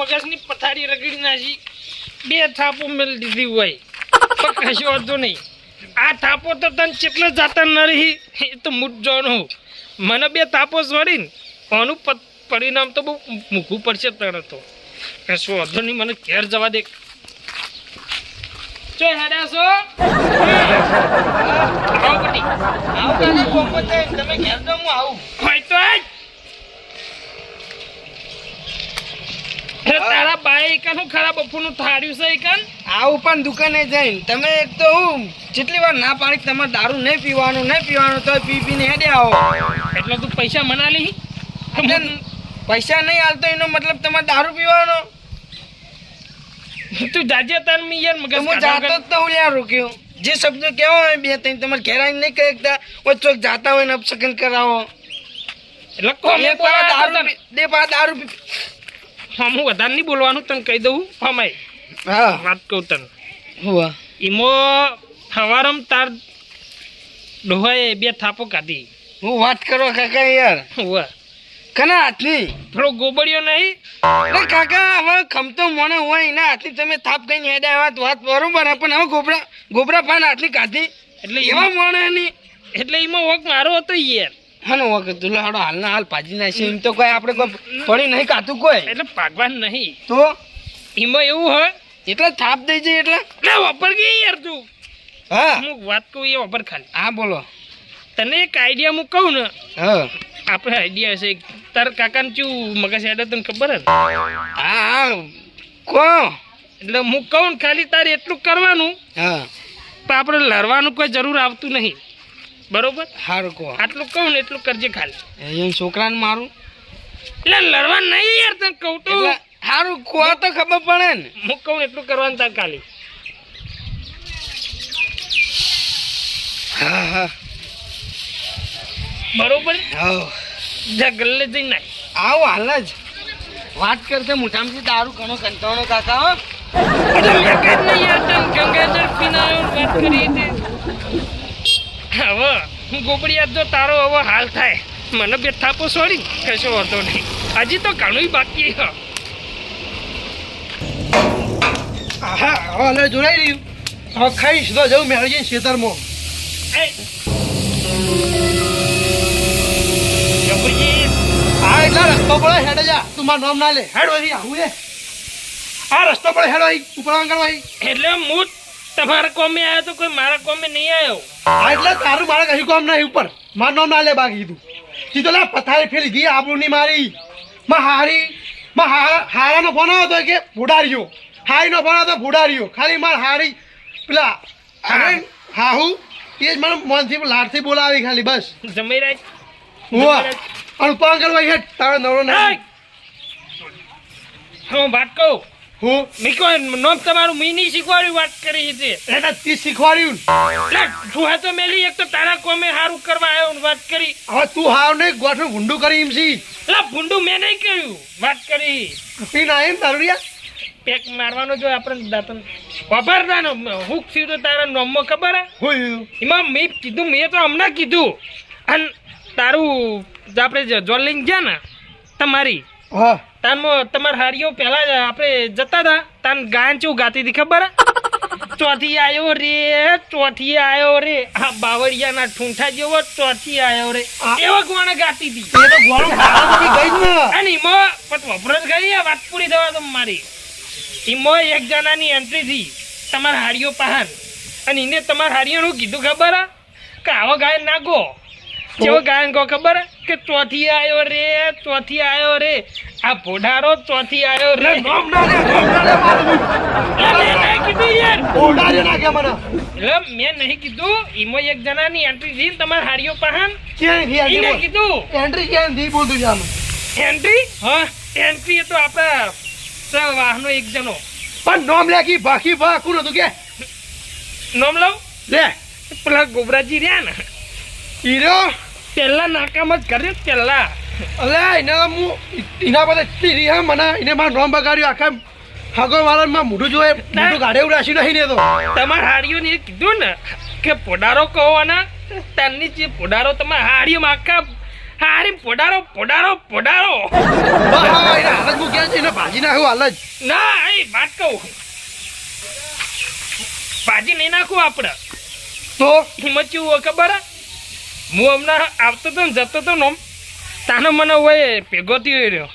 મગજની પથારી રગડી નાખી. બે થાપો મેળ દીધી હોય. તો કશો વાંધો નહીં. આ થાપો તો તને કેટલે જાતા ન રહી? એ તો મૂટ જોવાનું મને બે થાપો છોડીને આનું પરિણામ તો બહુ મૂકવું પડશે તને તો. કશો વાંધો નહીં મને ઘેર જવા દે. પોપટ છે, તમે ઘેર તો હું આવું. હોય તો આજ અરે તારા બાઈ કાનું ખરાબ બપોરનું થાળ્યું છે ઈકન? આવું પણ દુકાને જઈને તમે એક તો હું જેટલી વાર ના પાડી તમારે દારૂ નહીં પીવાનું નહીં પીવાનું તો પી પીને હેડે આવો. એટલે તું પૈસા મના લી પૈસા નહીં હાલતો એનો મતલબ તમારે દારૂ પીવાનો. તું જાજે તાર મી યાર મગજ હું જાતો જ તો હું લ્યા રોક્યો. જે શબ્દો કેવો હોય બે ત્રણ તમારે ઘેરાઈ નહીં કહેતા શકતા જાતા હોય ને અપસકન કરાવો. એટલે કોમે દારૂ દે પા દારૂ પી હા હું વધારે નહીં બોલવાનું તને કહી દઉં હમાય હા. વાત કહું તને. હુવા. ઈમો સવારમ તાર ડોહાએ બે થાપો કાઢી. હું વાત કરો કાકા યાર. હોવે. કના હાથની? થોડો ગોબડિયો નહીં. અરે કાકા હવે ખમતો મોણે હોય એના હાથની તમે થાપ કઈ હેડા વાત વાત બરોબર પણ હવે ગોબરા ગોબરા પાન હાથની કાઢી. એટલે એવા મોણે નહીં એટલે એમાં વોક મારો હતો યાર. હનો વખત તુલા હાડો હાલના હાલ ભાજી નાખશે. એમ તો કોઈ આપણે કોઈ પડી નહીં કાતું કોઈ. એટલે પાગવાન નહીં. તો? એમાં એવું હોય એટલે થાપ દઈ જાય એટલે? એટલે વાપર ગઈ યાર તું. હા. હું વાત કહું એ વાપર ખાલી. હા બોલો. તને એક આઈડિયા હું કહું ને હા. આપણે આઈડિયા હશે તાર કાકાને ચું મગજ હેડે તને ખબર હે? હા હા. કો એટલે હું કહું ને ખાલી તારે એટલું કરવાનું હા. તો આપણે લડવાનું કોઈ જરૂર આવતું નહીં. બરોબર? સારું કહો. આટલું કહું ને એટલું કરજે ખાલી. એમ છોકરાને મારું? એટલે લડવા નહીં યાર તને કહું તો. સારું કો તો ખબર પડે ને. હું કહું એટલું કરવાનું તાર ખાલી. હા હા. બરોબર? હા. જા ગલ્લે જઈને નાખ. આવો હાલ જ. વાત કરશે મોટામાંથી દારૂ ઘણો કંટાળો કાકા હો. એટલે મેં નહીં યાર તને ગંગાજળ પીને વાત કરી હતી. હવે હું ગોબડિયા જો તારો હવે હાલ થાય. મને બે થાપો છોડી કશો વાંધો નહીં. હજી તો ઘણું બાકી હ. હા હવે જોડાઈ રહ્યું. હવે ખાઈશ તો જવું મેળવી જઈને ખેતરમાં. એટલા રસ્તો પડે હેડે જા. તું મારું નામ ના લે. હેડ આવું એ આ રસ્તો પડે હેડો અહીં અહીં એટલે હું તમારા કોમે આવ્યો તો કોઈ મારા કોમે નહીં આવ્યો? એટલે તારું મારે કશું કામ નહીં ઉપર. માર નામ ના લે બાકી કીધું. કીધું લા પથારી ફેરી ગઈ આબરૂની મારી. માં હારી માં હારા હારાનો ફોન આવ્યો હતો કે ભૂડારીઓ હારીનો ફોન આવ્યો તો ભૂડાર્યો ખાલી માર હારી પેલા હાહુ એ જ મને મનથી લાડથી બોલાવી ખાલી બસ. જમી રાખ. હુઆ અને કરવા હેડ તારો નવરો નહીં હું વાત કહું. હું મીકો નોમ તમારું મી નહીં શીખવાડ્યું વાત કરી છે. એટલે તી શીખવાડ્યું ને. લે, તું તો મેલી એક તો તારા કોમે સારું કરવા આવ્યો ને વાત કરી. હવે તું હાવ નહીં ગોઠનું ભૂંડું કરી એમ છી. લા ભૂંડું મેં નહીં કર્યું વાત કરી. પી ના તારુડિયા પેક મારવાનો જો આપણે દાંતન. ખબર ના ને હું થયું તો તારા નોમમાં ખબર હે? હું એમાં મેં કીધું મેં તો હમણાં કીધું. અને તારું આપણે જ જોલ ગયા ને તમારી હા. તાનમાં તમાર હારીઓ પહેલા જ આપણે જતા હતા તાન ગાયન ચેવું ગાતી હતી ખબર? ચોથી આયો રે ચોથી આયો રે. આ બાવળિયાના ઠૂંઠા જેવો ચોથી આયો રે. એવો કોણે ગાતી હતી. એ તો ગોળું ખાવા ગઈ જ ને. અને ઈમો પછી વપરાશ ગઈ વાત પૂરી થવા તો મારી. ઈમો એક જણાની એન્ટ્રી થી તમારા હારીઓ પહાન. અને એને તમારા હાડીઓનું કીધું ખબર? કે આવો ગાયન ના ગો. કેવો ગાયન ગો ખબર કે ચોથી આયો રે ચોથી આયો રે. આ ભોડારો ચોથી આયો રે. નોમ ના લે નોમ ના લે મારું એટલે મેં નહીં કીધું યાર. ઓડાડે નાખે મને. એટલે મેં નહીં કીધું. ઈમો એક જણાની એન્ટ્રી થી તમારા હારીઓ પહાન ક્યાં થી કીધું. એન્ટ્રી ક્યાં થી બોલતું જામ એન્ટ્રી હા એન્ટ્રી તો આપણા સ વાહનો એક જણો. પણ નોમ લે કી બાકી બા કોણ હતું કે? નોમ લઉં? લે. પેલા ગોબરાજી રહ્યા ને. હીરો પેલા નાકામ જ કર્યું પહેલા. અલે એને હું એના બધા એટલી રી મને એને મારું નોમ બગાડ્યું આખા હાગો મારા માં મોઢું જોયે મોઢું ગાડે ઉડાસી નહીં ને તો તમારા હાડીઓને એ કીધું ને કે પોડારો કહો ને તારની જે પોડારો તમારા હાડીઓમાં આખા હારી પોડારો પોડારો પોડારો. હાલત મૂક્યા છે એને ભાજી નાખું હાલત ના એ વાત કહું. ભાજી નહીં નાખું આપણે. તો? હિંમત ચેવું ખબર હે? હમણાં આવતો તો ને જતો તો ને તાનો મને હોય ભેગો થયો રહ્યો.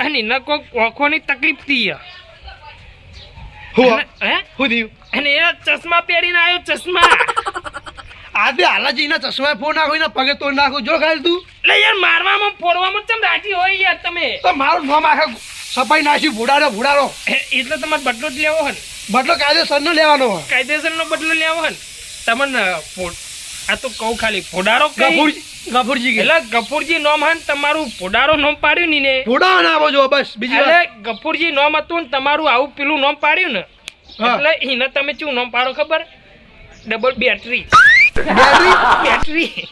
અને એને કોઈક ઓખોની તકલીફ થઈ હું થયું? અને એ ચશ્મા પહેરીને આવ્યો ચશ્મા. આજે હાલાજીના ચશ્મા ફોન નાખો એના પગે તોડ નાખું. જો ખાલી તું. એટલે યાર મારવામાં ફોડવામાં ચમ રાજી હોય યાર તમે? તો મારું નામ આખા સફાઈ નાખ્યું ભૂડાડો ભૂડાડો. એટલે તમારે બદલો જ લેવો હોય બટલો બદલો કાયદેસર નો લેવાનો હોય. કાયદેસરનો બદલો લેવો હોય તમને આ તો કહું ખાલી ફોડારો ગફુરજી ગફુરજી એટલે ગફુરજી નોમ હન તમારું ફોડારો નોમ પાડ્યું ની ને? ફોડા ના આપો જો બસ બીજી એટલે ગફુરજી નોમ હતું ને તમારું આવું પેલું નોમ પાડ્યું ને? એટલે એને તમે શું નોમ પાડો ખબર? Double battery battery? બેટરી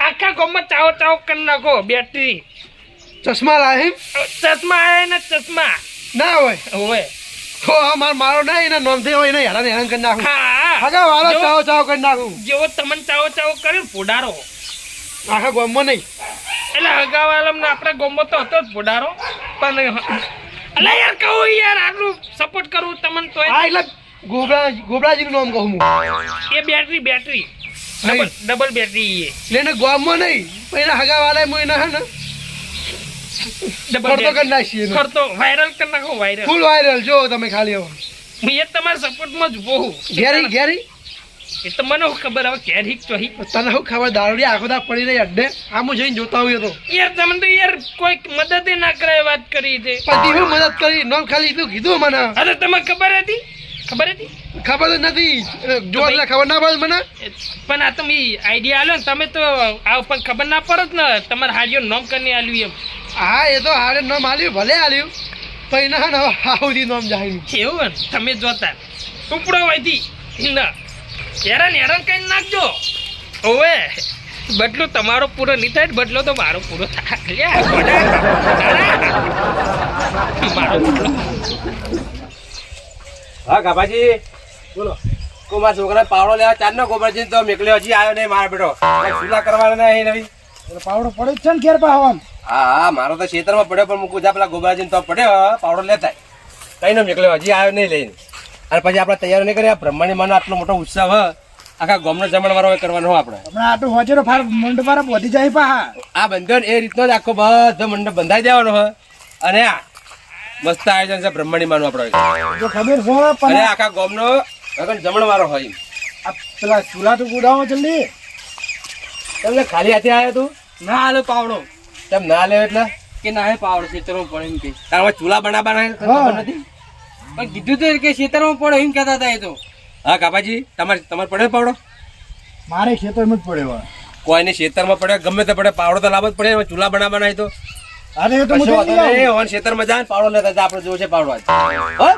આખા ગામમાં ચાવો ચાવો કરી નાખો બેટરી ચશ્મા લાહી ચશ્મા આવે ને ચશ્મા. ના હોય. હોય. હો હા મારો ના એના નોમથી હોય એને હેરાન હેરાન કરી નાખું. હગા વાળો ચાવો ચાવો કરી નાખું. જેવો તમને ચાવો ચાવો કરે ને આખા ગામમાં નહીં. એટલે હગાવાલમ ને આપણા ગામમાં તો હતો જ પોડારો પણ અલા યાર કહું યાર આટલું સપોર્ટ કરું તમને તો હા એટલે ગોબરા ગોબરાજીનું નામ કહું હું. એ battery battery double double battery એ. એટલે ગામમાં નહીં. પેલા હગા વાળા હું એના હે ને. ખર્ચો કરી નાખીએ ખર્ચો વાયરલ કરી નાખો વાયરલ ફૂલ વાયરલ જો તમે ખાલી હવે હું એ તમારા સપોર્ટમાં જ ઊભો ઘેરી ઘેરી? એ તો મને હું ખબર હવે ક્યારે હિક તને શું ખબર? દારૂડી આખો દા પડી રહી અડ્ડે આમ હું જઈને જોતા આવ્યો તો. યાર તમે તો યાર કોઈ મદદ ના કરે વાત કરી છે. પતિ હું મદદ કરી? નામ ખાલી એટલું કીધું મને. અરે તમને ખબર હતી? ખબર હતી? ખબર નથી. જો એટલે ખબર ના પડે મને. પણ આ તમે આઈડિયા આલો ને તમે તો આ પણ ખબર ના પડત ને. તમારે હારીઓ નોમ કરીને આલ્યું એમ. હા એ તો હારે ન આલ્યું ભલે હાલ્યું પણ એના હે ને હવે સુધી જાય એવું તમે જોતા. ઉપડો વાયથી હિંદા હેરાન હેરાન કઈ નાખજો. ઓવે. બદલો તમારો પૂરો નહીં થાય બદલો તો મારો પૂરો થાય. મારો બદલો હા કાપાજી બોલો. કો મારા છોકરા પાવડો લેવા ચાર નો ગોબરજી તો મેકલ્યો હજી આવ્યો નહીં મારા બેટો. કાંઈ કરવાનો કરવાના નહીં નવી? પાવડો પડે છે ને ઘેર પાવન હા હા મારો તો ખેતરમાં પડ્યો પણ મૂકું જા પેલા ગોબરાજી તો પડ્યો પાવડો લેતા કઈ નો નીકળ્યો? હજી આવ્યો નહીં લઈને. અને પછી આપણે તૈયાર નહીં કર્યા? બ્રહ્માણી માનો આટલો મોટો ઉત્સવ હ. આખા ગામનો જમણ વાળો કરવાનો આપણે. હમણાં આટલું હોજેરો ફાર મંડ વાળા વધી જાય પા. આ બંધન એ રીતનો જ આખો બધો મંડપ બંધાઈ દેવાનો હ. અને આ મસ્ત આયોજન છે બ્રહ્માણી માનું આપણે જો ખબર છે અને આખા ગામનો ગગન જમણ વાળો હોય આ પેલા ચૂલા તો ગુડાવો જલ્દી. તમને ખાલી હાથે આવ્યો તું? ના હાલો પાવડો. તેમ ના લેવ એટલે? કે ના હે પાવડો ખેતરમાં પડે એમ કે. તારા ચૂલા બનાવવાના ખબર નથી? પણ કીધું તો કે ખેતરમાં પડે એમ કહેતા હતા એ તો. હા કાપાજી તમારે તમારે પડે પાવડો? મારે ખેતરમાં જ પડ્યો કોઈને ખેતરમાં પડે ગમે તે પડે પાવડો તો લાવવો જ પડે ચૂલા બનાવવાના એ તો. અરે એ કશો વાંધો નહીં ઓન ખેતરમાં જાય પાવડો લેતા જા, આપણે જોવું છે પાવડો આજ. હો?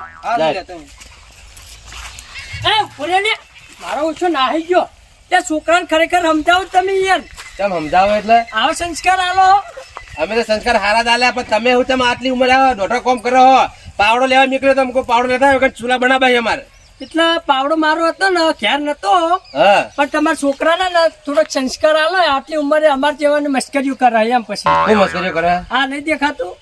મારો ઓછો નાહી ગયો. તે છોકરાને ખરેખર સમજાવો તમે યાર. કેમ સમજાવો એટલે? આવો સંસ્કાર આલો. અમે તો સંસ્કાર હારા દાલ્યા પણ તમે હું તમે આટલી ઉંમર આવો દોઢો કોમ કરો હો. પાવડો લેવા નીકળ્યો તો અમુક પાવડો લેતા આવ્યો ચૂલા બનાવાય અમારે. એટલે પાવડો મારો હતો ને ખ્યાલ નતો. હા. પણ તમારા છોકરાના ને થોડોક સંસ્કાર આલો આટલી ઉંમરે અમાર જેવાને મશ્કરીઓ કરાય એમ પછી. મશ્કરીઓ કરે આ નહીં દેખાતું.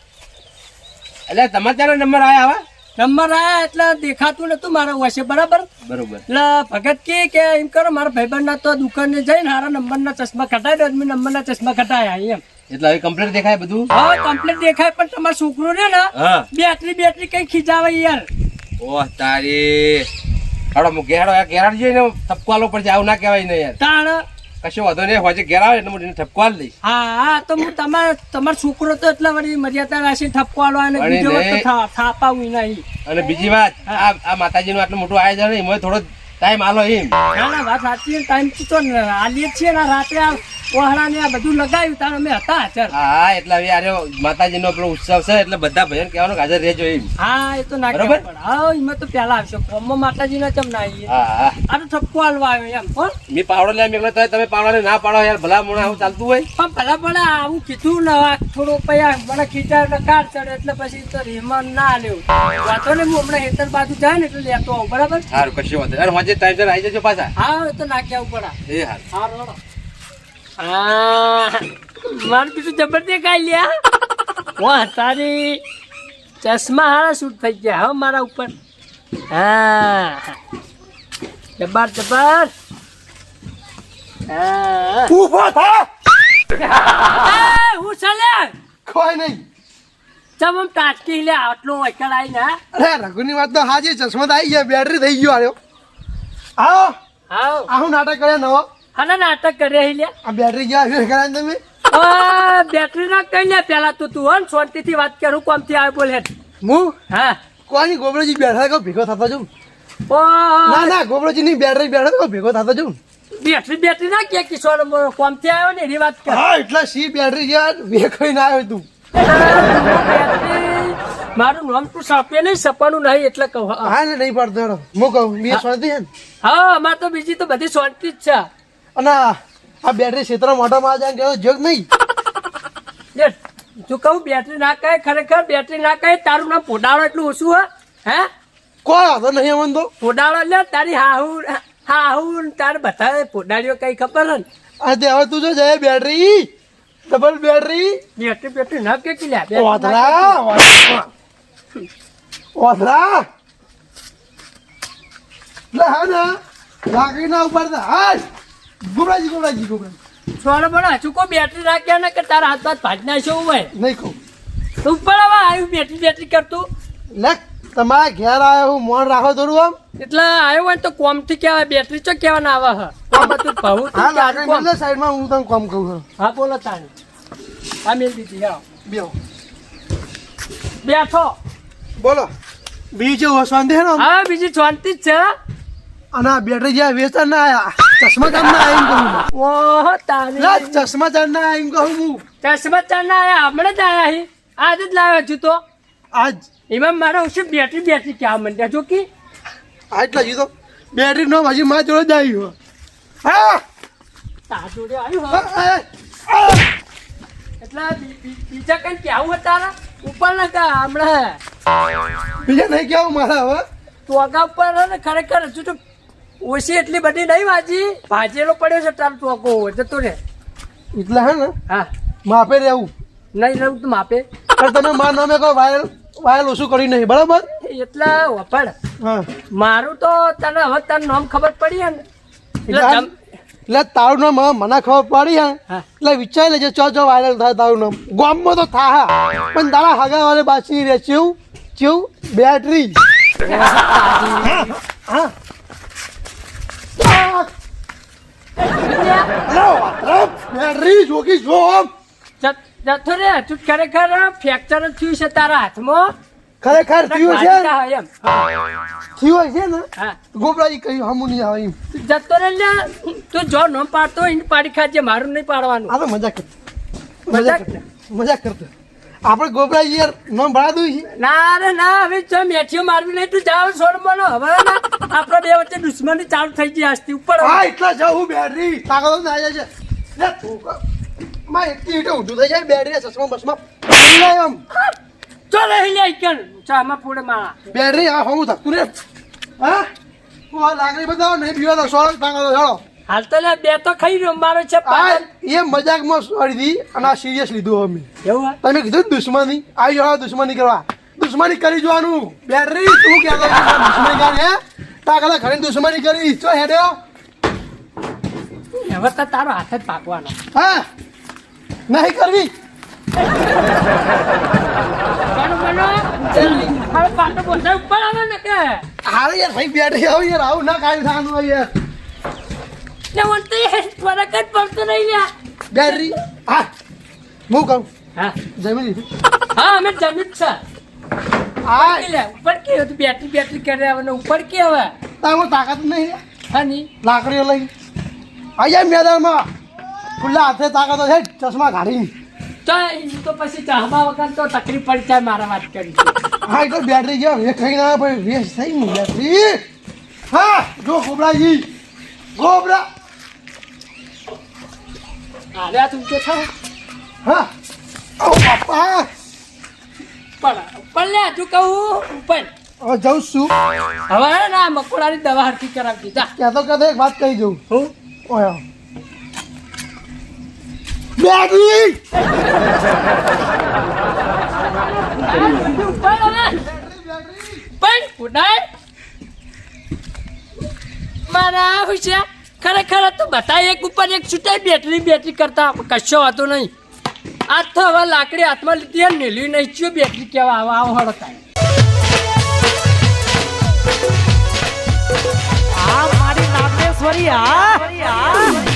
એટલે તમારે ત્યારે નંબર આવ્યા આવા નંબર આયા એટલે દેખાતું નતું મારા વસે બરાબર? બરોબર. એટલે ભગત કે કે એમ કરો મારા ભાઈબંધના તો દુકાને જઈને હારા નંબરના ચશ્મા કટાઈ દો મેં નંબરના ચશ્મા ખટાયા એમ. એટલે હવે કમ્પ્લીટ દેખાય બધું? કમ્પ્લીટ દેખાય પણ તમારો છોકરો ને ને હા. બેટરી બેટરી કઈ ખીજાવે યાર. ઓહ તારી. હાડો હું યાર ઘેરાડ જઈને ઠપકો આલો પડશે આવું ના કહેવાય ને યાર. તાણ કશો વાંધો નહીં હોય ઘેર આવે એટલે હું એને ઠપકો આલી દઈશ. હા હા તો હું તમાર તમારો છોકરો તો એટલા વળી મર્યાદા રાખી ઠપકો આલો અને બીજો વખત નહીં. નહીં. અને બીજી વાત આ આ માતાજીનું આટલું મોટું આયોજન એમાં થોડો ટાઈમ આલો એમ. ના ના વાત સાચી ટાઈમ તો આલીએ છીએ ને રાતે આ વહાણા ને બધું લગાવ્યું તાર અમે હતા હાજર. હા એટલે હવે યાર માતાજીનો પેલો ઉત્સવ છે એટલે બધા ભજન કહેવાનું હાજર રહેજો એમ. હા એ તો ના બરાબર? હા એમાં તો પેલા આવશે. કોમમાં માતાજી ના ચમ ના આવીએ હા. આ તો ઠપકો હાલવા આવ્યો એમ પણ મેં પાવડો લેવા મેં તો તમે પાવડો ના પાડો યાર ભલા મોણા આવું ચાલતું હોય. પણ ભલા ભલા આવું કીધું ને થોડું પૈયા મને ખીચા એટલે કાર ચડે એટલે પછી તો રેમન ના લેવું. વાતો ને હું હમણાં હેતર બાજુ જાય ને એટલે લેતો આવું બરાબર? સારું કશું વાંધો અરે હોજે ટાઈમ સર આવી જજો પાછા. હા તો તો નાખ્યા ઉપર એ હારું. સારું હા મારું બીજું જબરદસ્ત કાઈ લ્યા. વાહ તારી ચશ્મા હારા શૂટ થઈ ગયા હા મારા ઉપર. હા. જબર જબર હા. ઊભો થા. હું કોઈ નહીં. ચમ આમ લે આટલો વૈકલ આવીને હા? અરે રઘુની વાત તો હાજી ચશ્મા આવી ગયા બેટરી થઈ ગયો આયો આવો. હાવ. આ નાટક કર્યા નવો? હાના નાટક કરે લે. આ બેટરી ગયા કરાય તમે? બેટરી ના કઈ લે પેલા તો તું હન શાંતિથી વાત કરું કોમથી આવે બોલે. હું? હા. કોની ગોબરોજી બેઠા કહો ભેગો થતો છું ના ના ગોબરોજી ની બેટરી બેઠા કો ભેગો થતો જઉં. બેટરી બેટરી ના કે કિશોર કોમથી આવ્યો ને એની વાત કર. હા એટલે સી બેટરી યાર? વેખાઈ ના આવ્યો તું. મારું નામ તું સાપે નહીં સપાનું નહીં એટલે કહું. હા. ને નહીં પડતો. હું કહું બે શાંતિ છે હા અમાર તો બીજી તો બધી શાંતિ જ છે. અને આ બેટરી ક્ષેત્ર મોટામાં જાય કેવો જોગ નહીં? જો કહું બેટરી ના કહે ખરેખર બેટરી ના કહે તારું નામ પોડાળો એટલું ઓછું હે? હે? કોઈ વાંધો નહીં અમન તો. પોડાળો લે તારી હાહુ હું તારે બધા પોડાળીઓ કઈ ખબર હે ને? આ તે તું જો જાય battery. Double battery. Battery battery ના કે કે લે ઓધરા ઓધરા લે. હા ને લાકડી ના ઉપર દે હા ગુબરાજી ગુબરાજી ગુબરાજી કે. છોડ બના ચૂકો બેટરી રાખ્યા ને કે તારા હાથ હાથ ભાજ નાખ્યો હોય? નહીં કહું. તું પણ હવે આવ્યું બેટરી બેટરી કરતું. લે તમારા ઘેર આવ્યો હું મોન રાખો થોડું આમ. એટલે આવ્યો હોય ને તો કોમથી કેવાય બેટરી ચો કેવાના આવે હ. કોમ બધું ભાવું હા લાકડી કોમ? હું તને કોમ કહું હા બોલો તાણી આ મેલ દીધી હા. બેહો. બેઠો. બોલો. બીજું શાંતિ હે ને હા બીજી શાંતિ જ છે. અને આ બેટરી જ્યાં વેચતા ના આયા ચશ્મા ચાંદ ના આયા કહું ઓહ તારી ચશ્મા ચાર ના આયા કહું હું. ચશ્મા ચારના આયા હમણાં જ આયા હી. આજ જ લાવ્યો છું તો. આજ. એમાં મારા ઓછી બેટરી બેટરી ક્યાં મંડ્યા જો કે. આટલા જીતો. બેટરી નો હજી મારા જોડે જ આવ્યું હા? તાર જોડે આવ્યું. એટલે બીજા કઈ કેવું તારા? ઉપર ના કા હમણાં? બીજા નહીં કેવું મારા હવે તો આગા ઉપર ને ખરેખર હજુ તો ઓછી એટલી બધી નહીં વાજી. ભાજેલો પડ્યો છે તારો ટોકો જતો રે એટલે હે ને હા. માપે રહેવું. નહીં રહું તો માપે. પણ તમે મારા નામે કહો વાયરલ વાયરલ ઓછું કરી નહીં બરાબર? એટલે વપડ મારું તો તને હવે તને નામ ખબર પડી હે ને? એટલે તારું નામ મને ખબર પડી હા. એટલે વિચારી લેજે ચો ચો વાયરલ થાય તારું નામ. ગામમાં તો થા પણ તારા હગા વાળે બાસી રે ચેવું? ચેવું? બેટરી હા. હા આ, અરે વાતરા, બેટરી જોગી જો. જતો રે તું ખરેખર ફ્રેક્ચર થયું છે તારા હાથમાં? ખરેખર થયું છે થયું છે ને? હા. ગોબરાજી કહ્યું હમું નહીં આવે એમ. જતો રે તું જો ન પાડતો એને પાડી ખાજે મારું નહીં પાડવાનું. આ તો મજાક કરતો. મજાક? મજાક? કરતો. આપણે ગોબરાજી યાર નામ ભરા દઉં છે? ના રે ના હવે જો મેઠીઓ મારવી નહીં તું જાવ છોડ બોલો હવે આપણે બે વચ્ચે દુશ્મની ચાલુ થઈ ગઈ આજથી ઉપર. હા એટલા જવું બેટરી તાકાતો ના જાય છે. લે તું માં એકથી ઈટે ઊંધું થઈ જાય બેટરી ચશ્મા બસમાં. પડી જાય કેન ચામાં પૂડે મારા બેટરી આ હું થતું રે. હા? આ લાકડી બતાવો નહીં પીવા તો સોળ તાકાતો ચાલો હાલ તો બે તો ખાઈ રહ્યો મારો છે એ મજાકમાં સોરી દી અને આ સિરિયસ લીધું અમે. એવું? તમે કીધું દુશ્મની? આવી જાઓ દુશ્મની કરવા. દુશ્મની કરી જોવાનું. બેટરી તું કે દુશ્મની કરી હે? તાકાતો ઘણી દુશ્મની કરી ચો હેડ્યો હવે તો તારો હાથ જ પાકવાનો. હા? નહીં કરવી? હવે પાટો બોલતા ઉપર આવે ને કે. હારે યાર ભાઈ બેટરી આવો યાર આવું ના કાંઈ થવાનું હોય યાર. ને મને તો એ ફરક જ પડતો નહીં લ્યા બેટરી હા. હું કહું? હા. જમી લીધું. હા અમે જમી જ છે. હા. લે ઉપર કે હતું બેટરી બેટરી કરે હવે ઉપર કે હવે. તારો તાકાત નહીં. હા ની લાકડીઓ લઈ અહીંયા મેદાનમાં. ખુલ્લા હાથે તાકાત છે ચશ્મા કાઢી તો તો પછી ચાહવા વગર તો તકલીફ પડી જાય મારા વાત કરી. હા એટલે બેટરી ગયા વે ખાઈ ના ભાઈ વેસ્ટ થઈ ને બેટરી હા જો ગોબરાજી ગોબરા. હાલે આ તું કે થાવ હા. ઓ બાપા. પણ ઉપર લે તું કહું ઉપર. હવે જાઉં છું. હવે ના મકોડાની દવા હરકી કરાવતી ક્યાં તો ક્યાં એક વાત કહી દઉં. હું? ઓય બેટરી પણ ઉડાય મારા હુશિયા ખરેખર તું બધા એક ઉપર એક છૂટાય બેટરી બેટરી કરતા કશો હતો નહીં. આ તો હવે લાકડી હાથમાં લીધી અને નીલી નહીં ચિયો બેટરી કેવા આવા આવો હળતા આ મારી નાગેશ્વરી આ